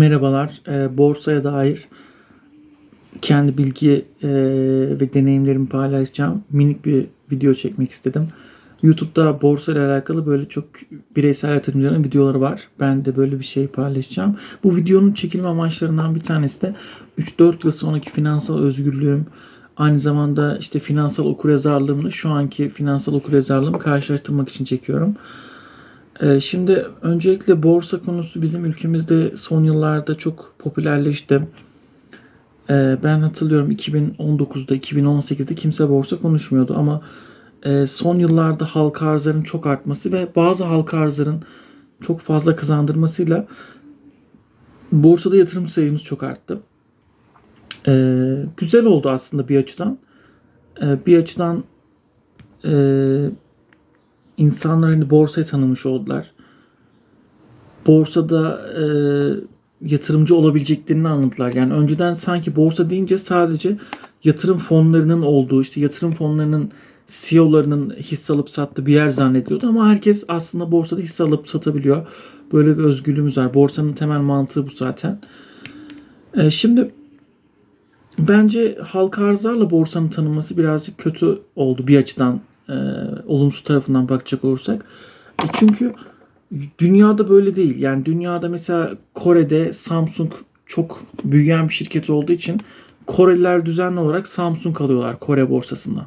Merhabalar. E, borsaya dair kendi bilgi e, ve deneyimlerimi paylaşacağım. Minik bir video çekmek istedim. YouTube'da borsa ile alakalı böyle çok bireysel yatırımcıların videoları var. Ben de böyle bir şey paylaşacağım. Bu videonun çekilme amaçlarından bir tanesi de 3-4 yıl sonraki finansal özgürlüğüm, aynı zamanda işte finansal okuryazarlığımla şu anki finansal okuryazarlığımı karşılaştırmak için çekiyorum. Ee, şimdi öncelikle borsa konusu bizim ülkemizde son yıllarda çok popülerleşti. Ee, ben hatırlıyorum 2019'da, 2018'de kimse borsa konuşmuyordu ama e, son yıllarda halka arzların çok artması ve bazı halka arzların çok fazla kazandırmasıyla borsada yatırım sayımız çok arttı. Ee, güzel oldu aslında bir açıdan. Bir açıdan insanlar hani borsayı tanımış oldular. Borsada e, yatırımcı olabileceklerini anladılar. Yani önceden sanki borsa deyince sadece yatırım fonlarının olduğu, işte yatırım fonlarının CEO'larının hisse alıp sattığı bir yer zannediyordu ama herkes aslında borsada hisse alıp satabiliyor. Böyle bir özgürlüğümüz var. Borsanın temel mantığı bu zaten. E, şimdi bence halka arzlarla borsanın tanınması birazcık kötü oldu bir açıdan e, olumsuz tarafından bakacak olursak. E çünkü dünyada böyle değil. Yani dünyada mesela Kore'de Samsung çok büyüyen bir şirket olduğu için Koreliler düzenli olarak Samsung alıyorlar Kore borsasından.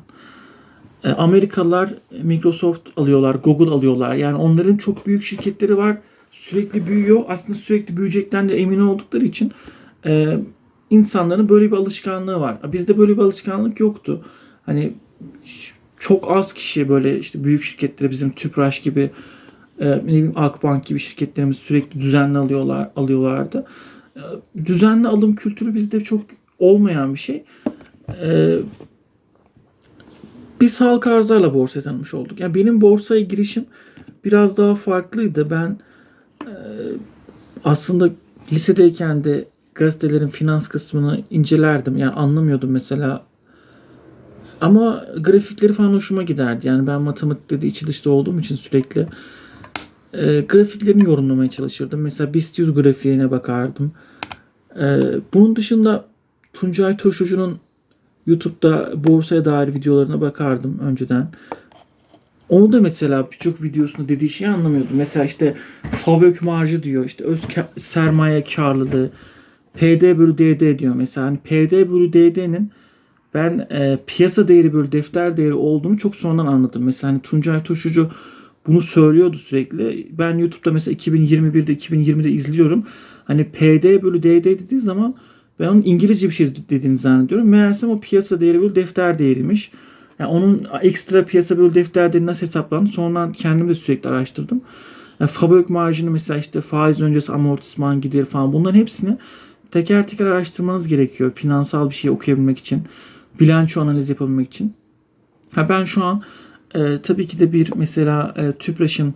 E, Amerikalılar Microsoft alıyorlar, Google alıyorlar. Yani onların çok büyük şirketleri var. Sürekli büyüyor. Aslında sürekli büyüyecekten de emin oldukları için e, insanların böyle bir alışkanlığı var. Bizde böyle bir alışkanlık yoktu. Hani çok az kişi böyle işte büyük şirketleri bizim Tüpraş gibi e, ne bileyim Akbank gibi şirketlerimiz sürekli düzenli alıyorlar alıyorlardı. E, düzenli alım kültürü bizde çok olmayan bir şey. E, biz halka arzlarla borsaya tanımış olduk. Yani benim borsaya girişim biraz daha farklıydı. Ben e, aslında lisedeyken de gazetelerin finans kısmını incelerdim. Yani anlamıyordum mesela ama grafikleri falan hoşuma giderdi. Yani ben matematikte de içi dışta olduğum için sürekli e, grafiklerini yorumlamaya çalışırdım. Mesela BIST 100 grafiğine bakardım. E, bunun dışında Tuncay Turşucu'nun YouTube'da borsaya dair videolarına bakardım önceden. Onu da mesela birçok videosunda dediği şeyi anlamıyordum. Mesela işte FAVÖK marjı diyor. işte öz sermaye karlılığı. PD bölü DD diyor. Mesela hani PD bölü DD'nin ben e, piyasa değeri böyle defter değeri olduğunu çok sonradan anladım. Mesela hani Tuncay Toşucu bunu söylüyordu sürekli. Ben YouTube'da mesela 2021'de 2020'de izliyorum. Hani PD bölü DD dediği zaman ben onun İngilizce bir şey dediğini zannediyorum. Meğersem o piyasa değeri bölü defter değeriymiş. Yani onun ekstra piyasa bölü defter değeri nasıl hesaplandı? Sonradan kendim de sürekli araştırdım. Yani fabrik marjını mesela işte faiz öncesi amortisman gider falan bunların hepsini teker teker araştırmanız gerekiyor. Finansal bir şey okuyabilmek için bilanço analiz yapabilmek için. Ha ben şu an e, tabii ki de bir mesela e, TÜPRAŞ'ın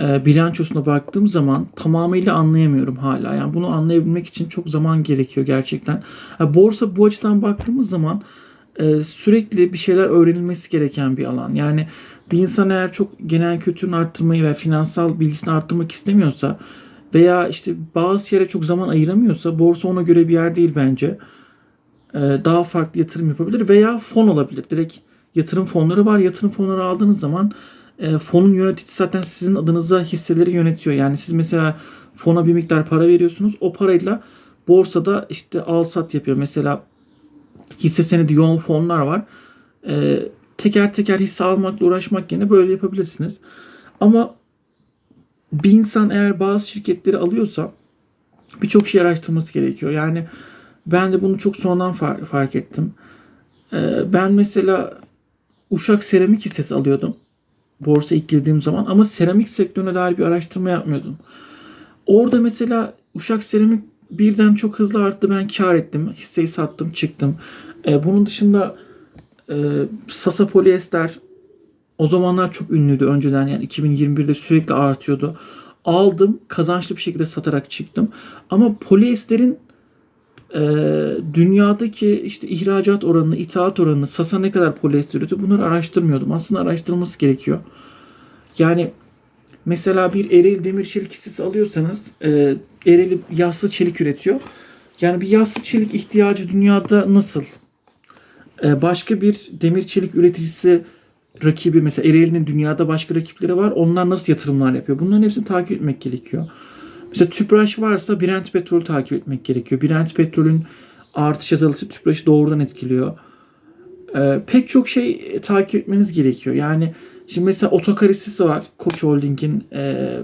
e, bilançosuna baktığım zaman tamamıyla anlayamıyorum hala. Yani bunu anlayabilmek için çok zaman gerekiyor gerçekten. Ha, borsa bu açıdan baktığımız zaman e, sürekli bir şeyler öğrenilmesi gereken bir alan. Yani bir insan eğer çok genel kültürünü arttırmayı ve finansal bilgisini arttırmak istemiyorsa veya işte bazı yere çok zaman ayıramıyorsa borsa ona göre bir yer değil bence. E, daha farklı yatırım yapabilir veya fon olabilir. Direkt yatırım fonları var. Yatırım fonları aldığınız zaman e, fonun yöneticisi zaten sizin adınıza hisseleri yönetiyor. Yani siz mesela fona bir miktar para veriyorsunuz. O parayla borsada işte al sat yapıyor. Mesela hisse senedi yoğun fonlar var. E, teker teker hisse almakla uğraşmak yerine böyle yapabilirsiniz. Ama bir insan eğer bazı şirketleri alıyorsa birçok şey araştırması gerekiyor. Yani ben de bunu çok sonradan far- fark ettim. Ee, ben mesela Uşak seramik hissesi alıyordum. Borsa ilk girdiğim zaman ama seramik sektörüne dair bir araştırma yapmıyordum. Orada mesela Uşak seramik birden çok hızlı arttı. Ben kar ettim. Hisseyi sattım çıktım. Ee, bunun dışında e, Sasa Polyester o zamanlar çok ünlüydü önceden yani 2021'de sürekli artıyordu. Aldım kazançlı bir şekilde satarak çıktım. Ama polyesterin e, dünyadaki işte ihracat oranını, itaat oranını, Sasa ne kadar polyester bunları araştırmıyordum. Aslında araştırılması gerekiyor. Yani Mesela bir Ereğli demir çelik hissesi alıyorsanız e, Ereğli yassı çelik üretiyor. Yani bir yassı çelik ihtiyacı dünyada nasıl? E, başka bir demir çelik üreticisi rakibi mesela Ereğli'nin dünyada başka rakipleri var. Onlar nasıl yatırımlar yapıyor? Bunların hepsini takip etmek gerekiyor. Mesela Tüpraş varsa Brent petrolü takip etmek gerekiyor. Brent petrolün artış azalışı Tüpraş'ı doğrudan etkiliyor. Ee, pek çok şey takip etmeniz gerekiyor. Yani şimdi mesela otokar hissesi var. Koç Holding'in e,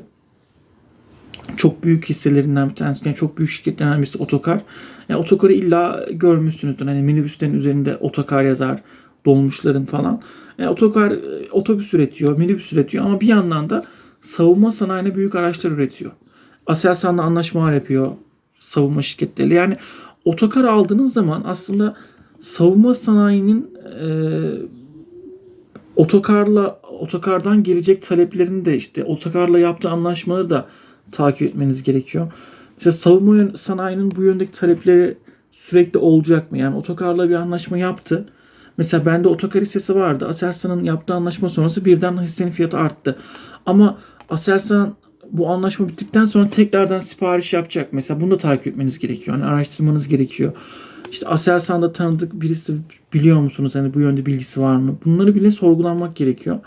çok büyük hisselerinden bir tanesi. Yani çok büyük şirketlerden birisi otokar. Yani otokarı illa görmüşsünüzdür. Hani minibüslerin üzerinde otokar yazar. Dolmuşların falan. Yani otokar e, otobüs üretiyor, minibüs üretiyor ama bir yandan da savunma sanayine büyük araçlar üretiyor. Aselsan'la anlaşmalar yapıyor savunma şirketleri. Yani otokar aldığınız zaman aslında savunma sanayinin e, otokarla otokardan gelecek taleplerini de işte otokarla yaptığı anlaşmaları da takip etmeniz gerekiyor. İşte savunma sanayinin bu yöndeki talepleri sürekli olacak mı? Yani otokarla bir anlaşma yaptı. Mesela bende otokar hissesi vardı. Aselsan'ın yaptığı anlaşma sonrası birden hissenin fiyatı arttı. Ama Aselsan bu anlaşma bittikten sonra tekrardan sipariş yapacak. Mesela bunu da takip etmeniz gerekiyor. Hani araştırmanız gerekiyor. İşte Aselsan'da tanıdık birisi biliyor musunuz? Hani bu yönde bilgisi var mı? Bunları bile sorgulanmak gerekiyor.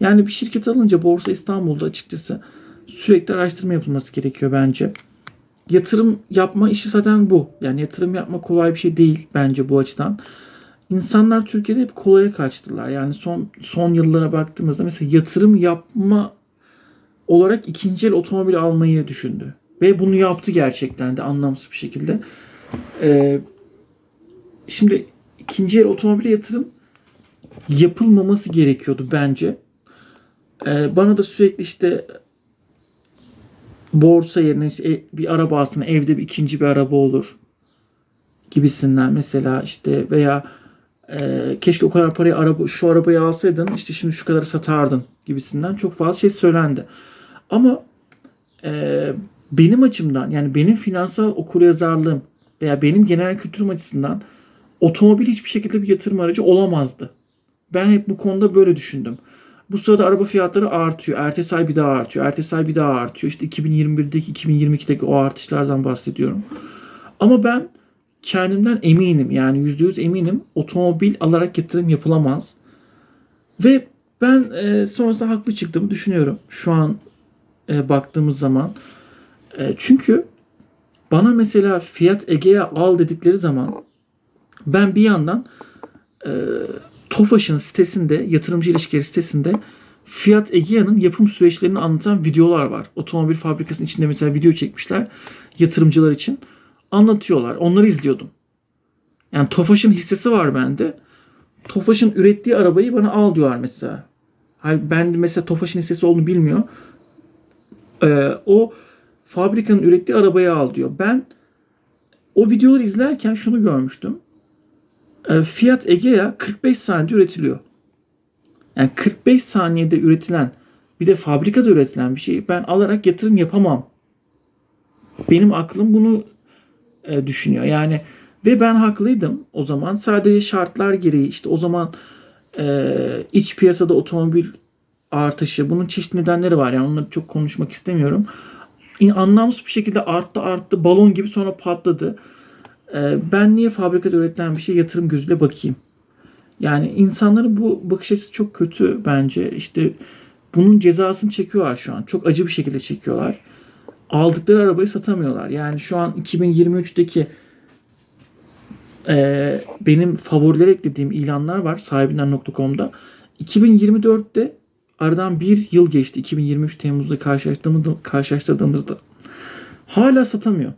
Yani bir şirket alınca Borsa İstanbul'da açıkçası sürekli araştırma yapılması gerekiyor bence. Yatırım yapma işi zaten bu. Yani yatırım yapma kolay bir şey değil bence bu açıdan. İnsanlar Türkiye'de hep kolaya kaçtılar. Yani son son yıllara baktığımızda mesela yatırım yapma olarak ikinci el otomobil almayı düşündü. Ve bunu yaptı gerçekten de anlamsız bir şekilde. Ee, şimdi ikinci el otomobile yatırım yapılmaması gerekiyordu bence. Ee, bana da sürekli işte borsa yerine işte e, bir araba aslında evde bir ikinci bir araba olur gibisinden mesela işte veya e, keşke o kadar parayı araba şu arabayı alsaydın işte şimdi şu kadar satardın gibisinden çok fazla şey söylendi. Ama e, benim açımdan yani benim finansal okuryazarlığım veya benim genel kültürüm açısından otomobil hiçbir şekilde bir yatırım aracı olamazdı. Ben hep bu konuda böyle düşündüm. Bu sırada araba fiyatları artıyor. Ertesi ay bir daha artıyor. Ertesi ay bir daha artıyor. İşte 2021'deki 2022'deki o artışlardan bahsediyorum. Ama ben kendimden eminim yani %100 eminim otomobil alarak yatırım yapılamaz. Ve ben e, sonrasında haklı çıktığımı düşünüyorum. Şu an e, baktığımız zaman. E, çünkü bana mesela Fiat Ege'ye al dedikleri zaman ben bir yandan e, Tofaş'ın sitesinde, yatırımcı ilişkileri sitesinde Fiat Egea'nın yapım süreçlerini anlatan videolar var. Otomobil fabrikasının içinde mesela video çekmişler yatırımcılar için. Anlatıyorlar. Onları izliyordum. Yani Tofaş'ın hissesi var bende. Tofaş'ın ürettiği arabayı bana al diyorlar mesela. Ben mesela Tofaş'ın hissesi olduğunu bilmiyor e, o fabrikanın ürettiği arabayı al diyor. Ben o videoları izlerken şunu görmüştüm. E, Fiat Egea 45 saniyede üretiliyor. Yani 45 saniyede üretilen bir de fabrikada üretilen bir şeyi ben alarak yatırım yapamam. Benim aklım bunu e, düşünüyor. Yani ve ben haklıydım o zaman. Sadece şartlar gereği işte o zaman e, iç piyasada otomobil artışı. Bunun çeşitli nedenleri var. Yani onları çok konuşmak istemiyorum. Anlamsız bir şekilde arttı arttı. Balon gibi sonra patladı. Ee, ben niye fabrikada üretilen bir şey yatırım gözüyle bakayım? Yani insanların bu bakış açısı çok kötü bence. İşte bunun cezasını çekiyorlar şu an. Çok acı bir şekilde çekiyorlar. Aldıkları arabayı satamıyorlar. Yani şu an 2023'teki e, benim favoriler eklediğim ilanlar var sahibinden.com'da. 2024'te Aradan bir yıl geçti 2023 Temmuz'da karşılaştığımızda, karşılaştırdığımızda. Hala satamıyor.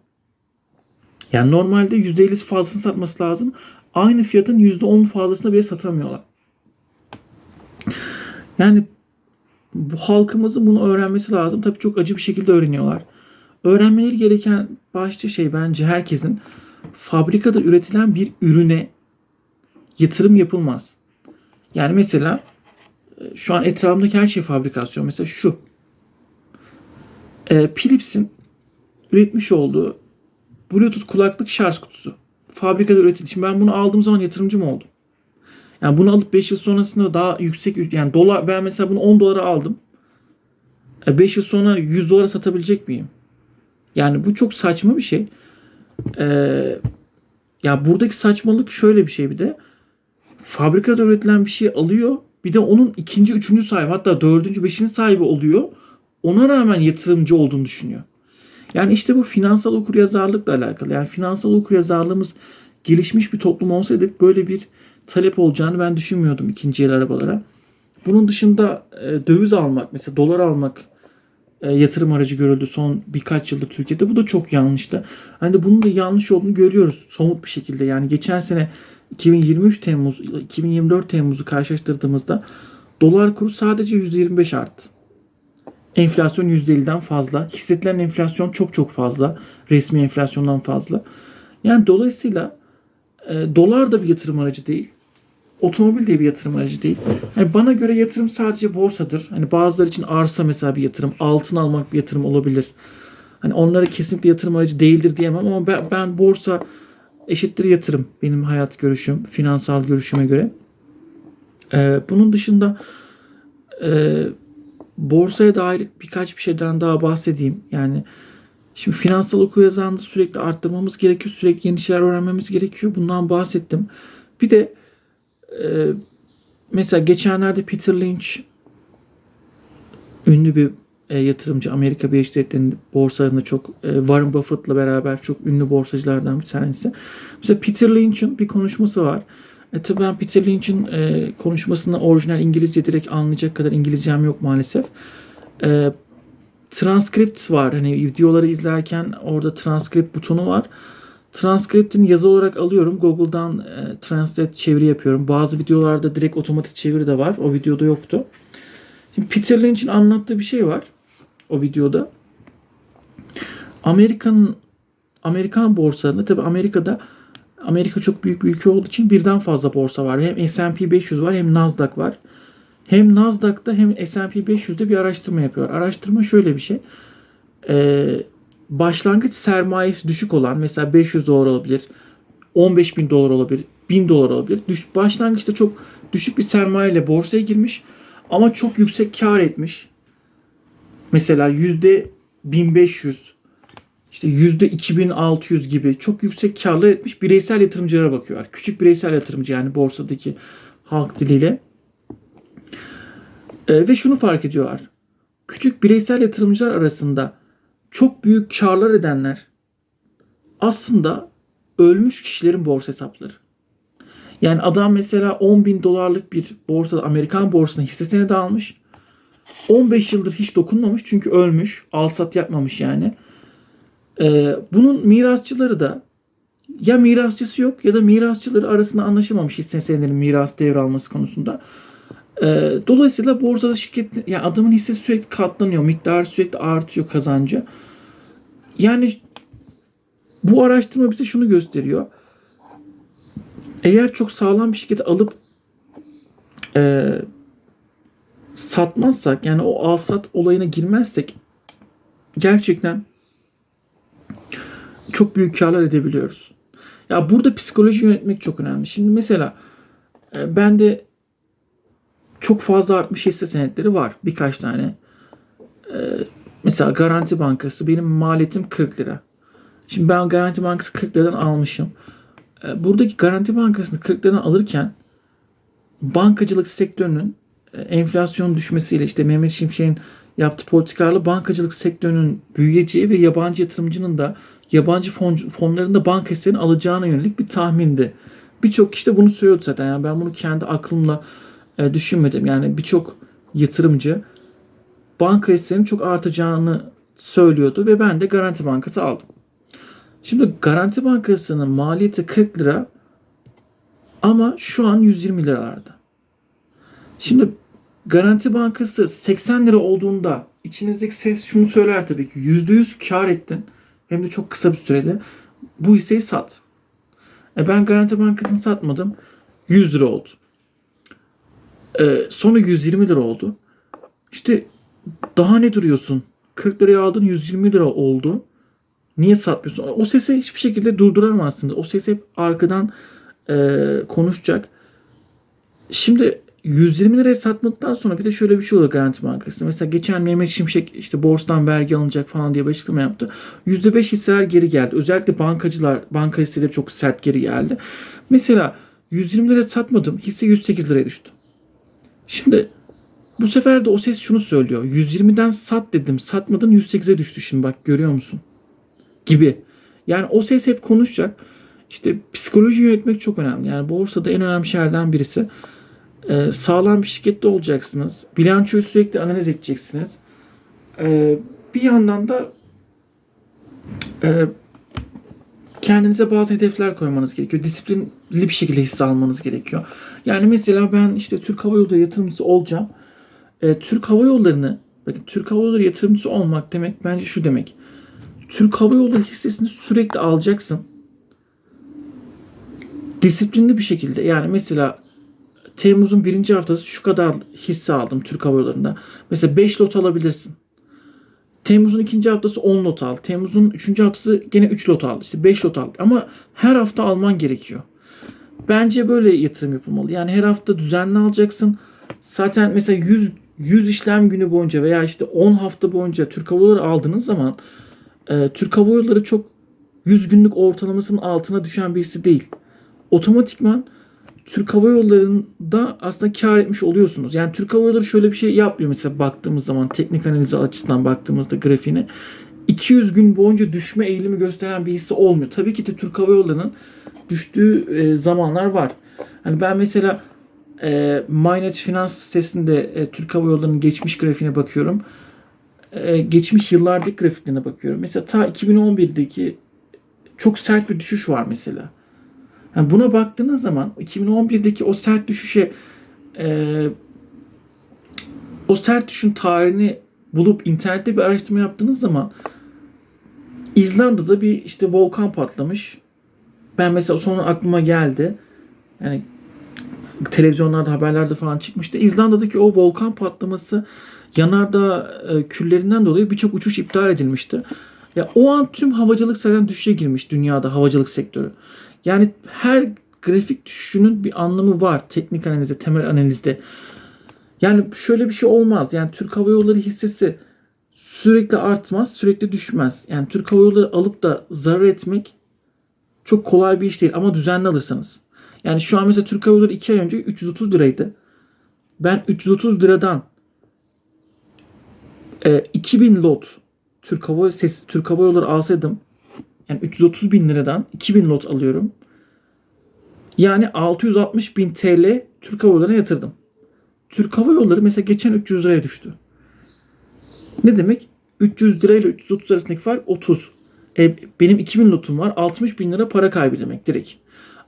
Yani normalde %50'si fazlasını satması lazım. Aynı fiyatın %10 fazlasını bile satamıyorlar. Yani bu halkımızın bunu öğrenmesi lazım. Tabii çok acı bir şekilde öğreniyorlar. Öğrenmeleri gereken başlıca şey bence herkesin fabrikada üretilen bir ürüne yatırım yapılmaz. Yani mesela şu an etrafımdaki her şey fabrikasyon. Mesela şu. E, Philips'in üretmiş olduğu Bluetooth kulaklık şarj kutusu. Fabrikada üretildi. Şimdi ben bunu aldığım zaman yatırımcı mı oldum? Yani bunu alıp 5 yıl sonrasında daha yüksek yani dolar ben mesela bunu 10 dolara aldım. 5 yıl sonra 100 dolara satabilecek miyim? Yani bu çok saçma bir şey. Ee, ya buradaki saçmalık şöyle bir şey bir de. Fabrikada üretilen bir şey alıyor. Bir de onun ikinci, üçüncü sahibi hatta dördüncü, beşinci sahibi oluyor. Ona rağmen yatırımcı olduğunu düşünüyor. Yani işte bu finansal okuryazarlıkla alakalı. Yani finansal okuryazarlığımız gelişmiş bir toplum olsaydık böyle bir talep olacağını ben düşünmüyordum ikinci el arabalara. Bunun dışında e, döviz almak mesela dolar almak e, yatırım aracı görüldü son birkaç yılda Türkiye'de. Bu da çok yanlıştı. Hani de bunun da yanlış olduğunu görüyoruz somut bir şekilde. Yani geçen sene 2023 Temmuz 2024 Temmuz'u karşılaştırdığımızda dolar kuru sadece %25 arttı. Enflasyon %50'den fazla. Hissedilen enflasyon çok çok fazla. Resmi enflasyondan fazla. Yani dolayısıyla e, dolar da bir yatırım aracı değil. Otomobil de bir yatırım aracı değil. Yani bana göre yatırım sadece borsadır. Hani bazıları için arsa mesela bir yatırım, altın almak bir yatırım olabilir. Hani onlara kesinlikle yatırım aracı değildir diyemem ama ben, ben borsa eşittir yatırım benim hayat görüşüm, finansal görüşüme göre. Ee, bunun dışında e, borsaya dair birkaç bir şeyden daha bahsedeyim. Yani şimdi finansal okuryazarlığı sürekli arttırmamız gerekiyor. Sürekli yeni şeyler öğrenmemiz gerekiyor. Bundan bahsettim. Bir de e, mesela geçenlerde Peter Lynch ünlü bir e, yatırımcı Amerika Birleşik Devletleri'nin borsalarında çok e, Warren Buffett'la beraber çok ünlü borsacılardan bir tanesi. Mesela Peter Lynch'in bir konuşması var. E tabi ben Peter Lynch'in e, konuşmasını orijinal İngilizce direkt anlayacak kadar İngilizcem yok maalesef. E, transkript var. Hani videoları izlerken orada transkript butonu var. Transkriptini yazı olarak alıyorum. Google'dan e, translate çeviri yapıyorum. Bazı videolarda direkt otomatik çeviri de var. O videoda yoktu. Şimdi Peter Lynch'in anlattığı bir şey var o videoda. Amerikan Amerikan borsalarında tabi Amerika'da Amerika çok büyük bir ülke olduğu için birden fazla borsa var. Hem S&P 500 var hem Nasdaq var. Hem Nasdaq'ta hem S&P 500'de bir araştırma yapıyor. Araştırma şöyle bir şey. Ee, başlangıç sermayesi düşük olan mesela 500 dolar olabilir, 15 bin dolar olabilir, 1000 dolar olabilir. Düş, başlangıçta çok düşük bir sermayeyle borsaya girmiş ama çok yüksek kar etmiş. Mesela yüzde 1500 işte yüzde 2600 gibi çok yüksek karlar etmiş bireysel yatırımcılara bakıyorlar. Küçük bireysel yatırımcı yani borsadaki halk diliyle. Ee, ve şunu fark ediyorlar. Küçük bireysel yatırımcılar arasında çok büyük karlar edenler aslında ölmüş kişilerin borsa hesapları. Yani adam mesela 10 bin dolarlık bir borsada Amerikan borsasına hisse senedi almış. 15 yıldır hiç dokunmamış çünkü ölmüş. Al sat yapmamış yani. Ee, bunun mirasçıları da ya mirasçısı yok ya da mirasçıları arasında anlaşamamış hisse senedinin miras devralması konusunda. Ee, dolayısıyla borsada şirket yani adamın hissesi sürekli katlanıyor. Miktarı sürekli artıyor kazancı. Yani bu araştırma bize şunu gösteriyor. Eğer çok sağlam bir şirketi alıp e, satmazsak yani o al sat olayına girmezsek gerçekten çok büyük karlar edebiliyoruz. Ya burada psikoloji yönetmek çok önemli. Şimdi mesela e, ben de çok fazla artmış hisse senetleri var. Birkaç tane. E, mesela Garanti Bankası benim maliyetim 40 lira. Şimdi ben Garanti Bankası 40 liradan almışım. E, buradaki Garanti Bankası'nı 40 liradan alırken bankacılık sektörünün e, enflasyon düşmesiyle işte Mehmet Şimşek'in yaptığı politikalarla bankacılık sektörünün büyüyeceği ve yabancı yatırımcının da yabancı fon, fonların da banka hisselerini alacağına yönelik bir tahmindi. Birçok kişi de bunu söylüyordu zaten. Yani ben bunu kendi aklımla e, düşünmedim. Yani birçok yatırımcı banka hisselerinin çok artacağını söylüyordu ve ben de Garanti Bankası aldım. Şimdi Garanti Bankası'nın maliyeti 40 lira ama şu an 120 liralarda. Şimdi Garanti Bankası 80 lira olduğunda içinizdeki ses şunu söyler tabii ki %100 kar ettin hem de çok kısa bir sürede bu hisseyi sat. E ben Garanti Bankası'nı satmadım 100 lira oldu. E, sonra 120 lira oldu. İşte daha ne duruyorsun? 40 liraya aldın 120 lira oldu. Niye satmıyorsun? O sesi hiçbir şekilde durduramazsınız. O ses hep arkadan e, konuşacak. Şimdi 120 liraya satmadıktan sonra bir de şöyle bir şey oluyor Garanti Bankası'nda. Mesela geçen Mehmet Şimşek işte borsadan vergi alınacak falan diye bir açıklama yaptı. %5 hisseler geri geldi. Özellikle bankacılar, banka hisseleri çok sert geri geldi. Mesela 120 liraya satmadım. Hisse 108 liraya düştü. Şimdi bu sefer de o ses şunu söylüyor. 120'den sat dedim. Satmadın 108'e düştü şimdi bak görüyor musun? Gibi. Yani o ses hep konuşacak. İşte psikoloji yönetmek çok önemli. Yani borsada en önemli şeylerden birisi e, sağlam bir şirkette olacaksınız. Bilançoyu sürekli analiz edeceksiniz. E, bir yandan da e, kendinize bazı hedefler koymanız gerekiyor. Disiplinli bir şekilde hisse almanız gerekiyor. Yani mesela ben işte Türk Hava Yolları yatırımcısı olacağım. E, Türk Hava Yolları'nı bakın Türk Hava Yolları yatırımcısı olmak demek bence şu demek. Türk Hava Yolları hissesini sürekli alacaksın. Disiplinli bir şekilde yani mesela Temmuz'un birinci haftası şu kadar hisse aldım Türk Hava Yolları'nda. Mesela 5 lot alabilirsin. Temmuz'un ikinci haftası 10 lot al. Temmuz'un üçüncü haftası gene 3 lot al. İşte 5 lot al. Ama her hafta alman gerekiyor. Bence böyle yatırım yapılmalı. Yani her hafta düzenli alacaksın. Zaten mesela 100 100 işlem günü boyunca veya işte 10 hafta boyunca Türk Hava Yolları aldığınız zaman e, Türk Hava Yolları çok 100 günlük ortalamasının altına düşen birisi değil. Otomatikman Türk Hava Yolları'nda aslında kar etmiş oluyorsunuz. Yani Türk Hava Yolları şöyle bir şey yapmıyor mesela baktığımız zaman teknik analiz açısından baktığımızda grafiğine 200 gün boyunca düşme eğilimi gösteren bir hisse olmuyor. Tabii ki de Türk Hava Yolları'nın düştüğü e, zamanlar var. Hani ben mesela e, MyNet Finans sitesinde e, Türk Hava Yolları'nın geçmiş grafiğine bakıyorum. E, geçmiş yıllardaki grafiklerine bakıyorum. Mesela ta 2011'deki çok sert bir düşüş var mesela. Yani buna baktığınız zaman 2011'deki o sert düşüşe e, o sert düşüşün tarihini bulup internette bir araştırma yaptığınız zaman İzlanda'da bir işte volkan patlamış. Ben mesela sonra aklıma geldi. Yani televizyonlarda haberlerde falan çıkmıştı. İzlanda'daki o volkan patlaması yanardağ e, küllerinden dolayı birçok uçuş iptal edilmişti. Ya o an tüm havacılık zaten düşüşe girmiş dünyada havacılık sektörü. Yani her grafik düşüşünün bir anlamı var teknik analizde, temel analizde. Yani şöyle bir şey olmaz. Yani Türk Hava Yolları hissesi sürekli artmaz, sürekli düşmez. Yani Türk Hava Yolları alıp da zarar etmek çok kolay bir iş değil ama düzenli alırsanız. Yani şu an mesela Türk Hava Yolları 2 ay önce 330 liraydı. Ben 330 liradan e, 2000 lot Türk Hava Ses Türk Hava Yolları alsaydım yani 330 bin liradan 2000 lot alıyorum. Yani 660 bin TL Türk Hava Yolları'na yatırdım. Türk Hava Yolları mesela geçen 300 liraya düştü. Ne demek? 300 lira ile 330 arasındaki fark 30. E, benim 2000 lotum var. 60 bin lira para kaybı demek direkt.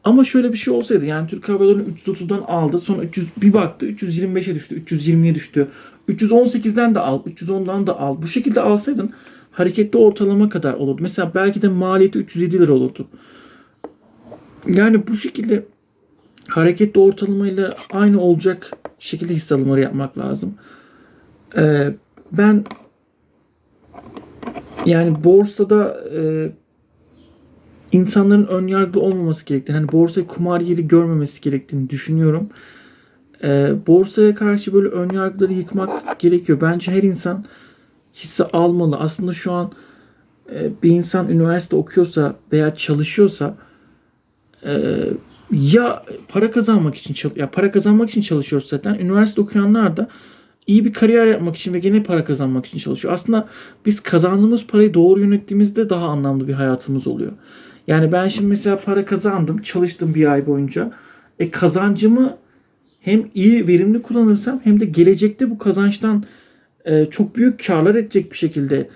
Ama şöyle bir şey olsaydı yani Türk Hava Yolları'nı 330'dan aldı sonra 300 bir baktı 325'e düştü 320'ye düştü 318'den de al 310'dan da al bu şekilde alsaydın hareketli ortalama kadar olurdu. Mesela belki de maliyeti 307 lira olurdu. Yani bu şekilde hareketli ortalamayla aynı olacak şekilde hisse alımları yapmak lazım. Ee, ben yani borsada e, insanların ön yargılı olmaması gerektiğini, hani borsayı kumar yeri görmemesi gerektiğini düşünüyorum. Ee, borsaya karşı böyle ön yargıları yıkmak gerekiyor. Bence her insan hisse almalı. Aslında şu an e, bir insan üniversite okuyorsa veya çalışıyorsa e, ya para kazanmak için ya para kazanmak için çalışıyor zaten. Üniversite okuyanlar da iyi bir kariyer yapmak için ve gene para kazanmak için çalışıyor. Aslında biz kazandığımız parayı doğru yönettiğimizde daha anlamlı bir hayatımız oluyor. Yani ben şimdi mesela para kazandım, çalıştım bir ay boyunca. E kazancımı hem iyi verimli kullanırsam hem de gelecekte bu kazançtan e, çok büyük karlar edecek bir şekilde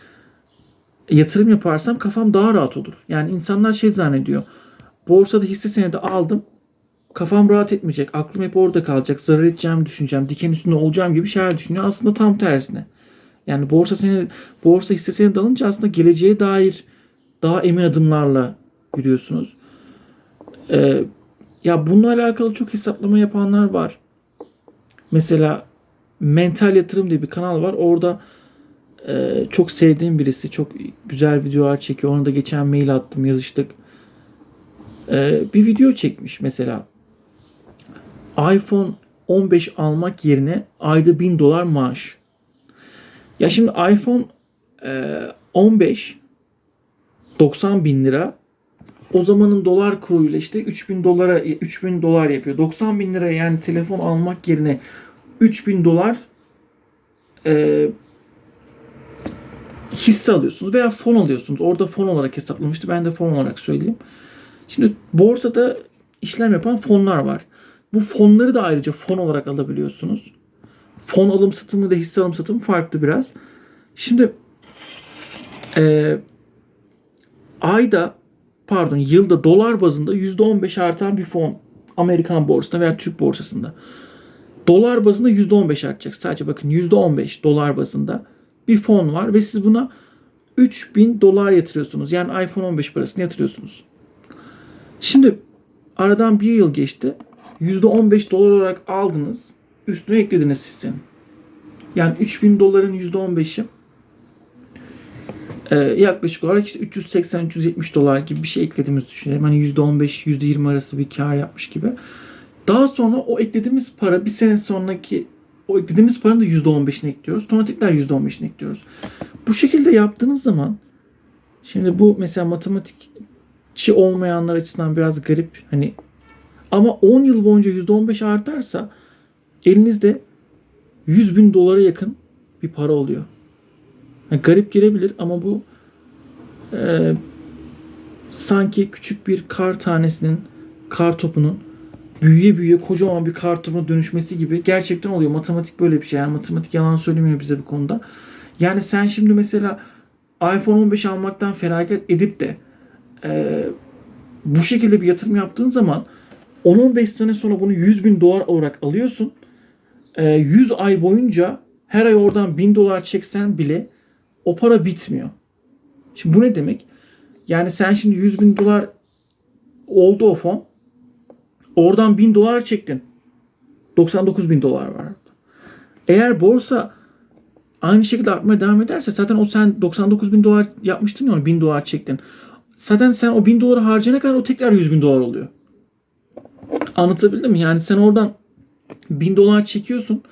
yatırım yaparsam kafam daha rahat olur. Yani insanlar şey zannediyor. Borsada hisse senedi aldım. Kafam rahat etmeyecek. Aklım hep orada kalacak. Zarar edeceğimi düşüneceğim. Diken üstünde olacağım gibi şeyler düşünüyor. Aslında tam tersine. Yani borsa senedi, borsa hisse senedi alınca aslında geleceğe dair daha emin adımlarla yürüyorsunuz. Ee, ya bununla alakalı çok hesaplama yapanlar var. Mesela Mental Yatırım diye bir kanal var. Orada e, çok sevdiğim birisi. Çok güzel videolar çekiyor. Ona da geçen mail attım, yazıştık. E, bir video çekmiş mesela. iPhone 15 almak yerine ayda 1000 dolar maaş. Ya şimdi iPhone e, 15 90 bin lira o zamanın dolar kuruyla işte 3000 dolara 3000 dolar yapıyor. 90 bin lira yani telefon almak yerine 3000 dolar e, hisse alıyorsunuz veya fon alıyorsunuz. Orada fon olarak hesaplamıştı. Ben de fon olarak söyleyeyim. Şimdi borsada işlem yapan fonlar var. Bu fonları da ayrıca fon olarak alabiliyorsunuz. Fon alım satımı da hisse alım satımı farklı biraz. Şimdi e, ayda pardon yılda dolar bazında %15 artan bir fon Amerikan borsasında veya Türk borsasında. Dolar bazında %15 artacak. Sadece bakın %15 dolar bazında bir fon var ve siz buna 3000 dolar yatırıyorsunuz. Yani iPhone 15 parasını yatırıyorsunuz. Şimdi aradan bir yıl geçti. %15 dolar olarak aldınız. Üstüne eklediniz hissenin. Yani 3000 doların %15'i e, yaklaşık olarak işte 380-370 dolar gibi bir şey eklediğimizi düşünelim. Hani %15, %20 arası bir kar yapmış gibi. Daha sonra o eklediğimiz para bir sene sonraki o eklediğimiz paranın da %15'ini ekliyoruz. Sonra tekrar %15'ini ekliyoruz. Bu şekilde yaptığınız zaman şimdi bu mesela matematikçi olmayanlar açısından biraz garip. Hani ama 10 yıl boyunca %15 artarsa elinizde 100 bin dolara yakın bir para oluyor. Yani garip gelebilir ama bu e, sanki küçük bir kar tanesinin, kar topunun büyüye büyüye kocaman bir kar topuna dönüşmesi gibi gerçekten oluyor. Matematik böyle bir şey. Yani matematik yalan söylemiyor bize bu konuda. Yani sen şimdi mesela iPhone 15 almaktan feragat edip de e, bu şekilde bir yatırım yaptığın zaman 10-15 sene sonra bunu 100 bin dolar olarak alıyorsun. E, 100 ay boyunca her ay oradan 1000 dolar çeksen bile o para bitmiyor. Şimdi bu ne demek? Yani sen şimdi 100 bin dolar oldu o fon. Oradan 1000 dolar çektin. 99 bin dolar var. Eğer borsa aynı şekilde artmaya devam ederse zaten o sen 99 bin dolar yapmıştın ya 1000 dolar çektin. Zaten sen o 1000 doları harcayana kadar o tekrar 100 bin dolar oluyor. Anlatabildim mi? Yani sen oradan 1000 dolar çekiyorsun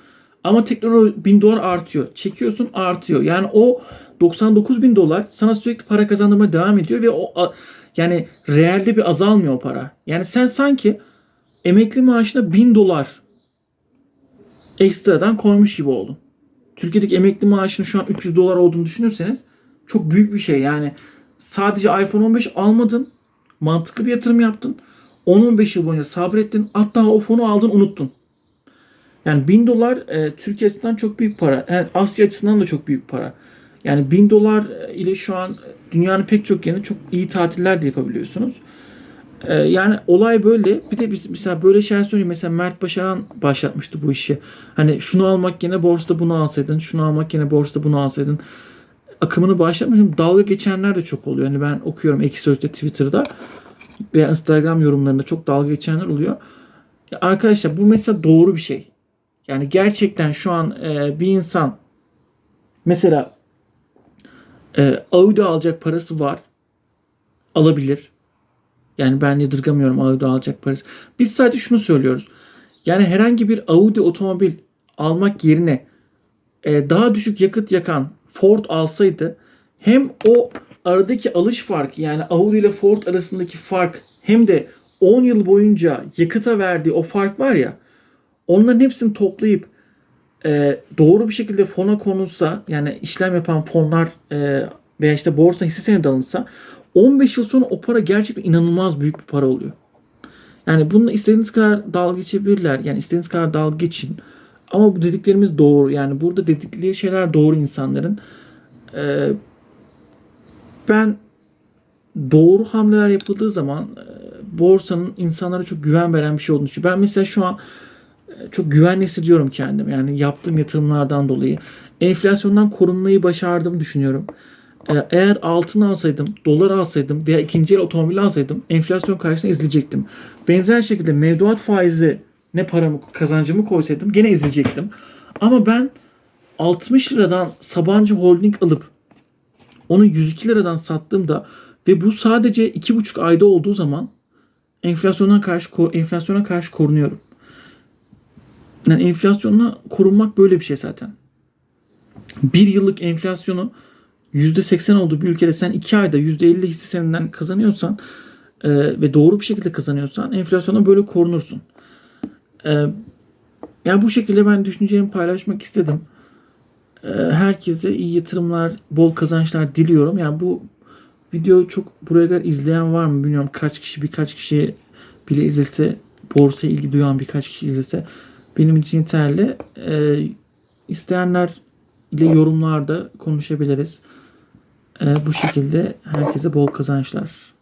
ama tekrar o 1000 dolar artıyor. Çekiyorsun artıyor. Yani o 99 bin dolar sana sürekli para kazandırmaya devam ediyor ve o yani realde bir azalmıyor o para. Yani sen sanki emekli maaşına 1000 dolar ekstradan koymuş gibi oldun. Türkiye'deki emekli maaşının şu an 300 dolar olduğunu düşünürseniz çok büyük bir şey. Yani sadece iPhone 15 almadın. Mantıklı bir yatırım yaptın. 10-15 yıl boyunca sabrettin. Hatta o fonu aldın unuttun. Yani 1000 dolar e, Türkiye açısından çok büyük para. Yani Asya açısından da çok büyük para. Yani 1000 dolar ile şu an dünyanın pek çok yerinde çok iyi tatiller de yapabiliyorsunuz. Ee, yani olay böyle. Bir de biz mesela böyle şeyler söyleyeyim. Mesela Mert Başaran başlatmıştı bu işi. Hani şunu almak yerine borsada bunu alsaydın. Şunu almak yerine borsada bunu alsaydın. Akımını başlatmışım. Dalga geçenler de çok oluyor. Hani ben okuyorum Ekşi Sözlük'te Twitter'da veya Instagram yorumlarında çok dalga geçenler oluyor. Ya arkadaşlar bu mesela doğru bir şey. Yani gerçekten şu an e, bir insan mesela e, Audi alacak parası var. Alabilir. Yani ben yadırgamıyorum Audi alacak parası. Biz sadece şunu söylüyoruz. Yani herhangi bir Audi otomobil almak yerine e, daha düşük yakıt yakan Ford alsaydı hem o aradaki alış farkı yani Audi ile Ford arasındaki fark hem de 10 yıl boyunca yakıta verdiği o fark var ya onların hepsini toplayıp e, doğru bir şekilde fona konulsa yani işlem yapan fonlar e, veya işte borsa hisse senedi alınsa 15 yıl sonra o para gerçekten inanılmaz büyük bir para oluyor. Yani bununla istediğiniz kadar dalga geçebilirler. Yani istediğiniz kadar dalga geçin. Ama bu dediklerimiz doğru. Yani burada dedikleri şeyler doğru insanların. Ee, ben doğru hamleler yapıldığı zaman e, borsanın insanlara çok güven veren bir şey olduğunu düşünüyorum. Ben mesela şu an e, çok güvenli hissediyorum kendim. Yani yaptığım yatırımlardan dolayı. Enflasyondan korunmayı başardığımı düşünüyorum. Ee, eğer altın alsaydım, dolar alsaydım veya ikinci el otomobil alsaydım enflasyon karşısında ezilecektim. Benzer şekilde mevduat faizi ne paramı kazancımı koysaydım gene ezilecektim. Ama ben 60 liradan Sabancı Holding alıp onu 102 liradan sattığımda ve bu sadece 2,5 ayda olduğu zaman enflasyona karşı enflasyona karşı korunuyorum. Yani enflasyonla korunmak böyle bir şey zaten. Bir yıllık enflasyonu %80 olduğu bir ülkede sen 2 ayda %50 hisse senedinden kazanıyorsan e, ve doğru bir şekilde kazanıyorsan enflasyona böyle korunursun. E, yani bu şekilde ben düşüncelerimi paylaşmak istedim. E, herkese iyi yatırımlar, bol kazançlar diliyorum. Yani bu video çok buraya kadar izleyen var mı bilmiyorum. Kaç kişi birkaç kişi bile izlese borsaya ilgi duyan birkaç kişi izlese benim için yeterli. E, isteyenler ile yorumlarda konuşabiliriz. E, bu şekilde herkese bol kazançlar.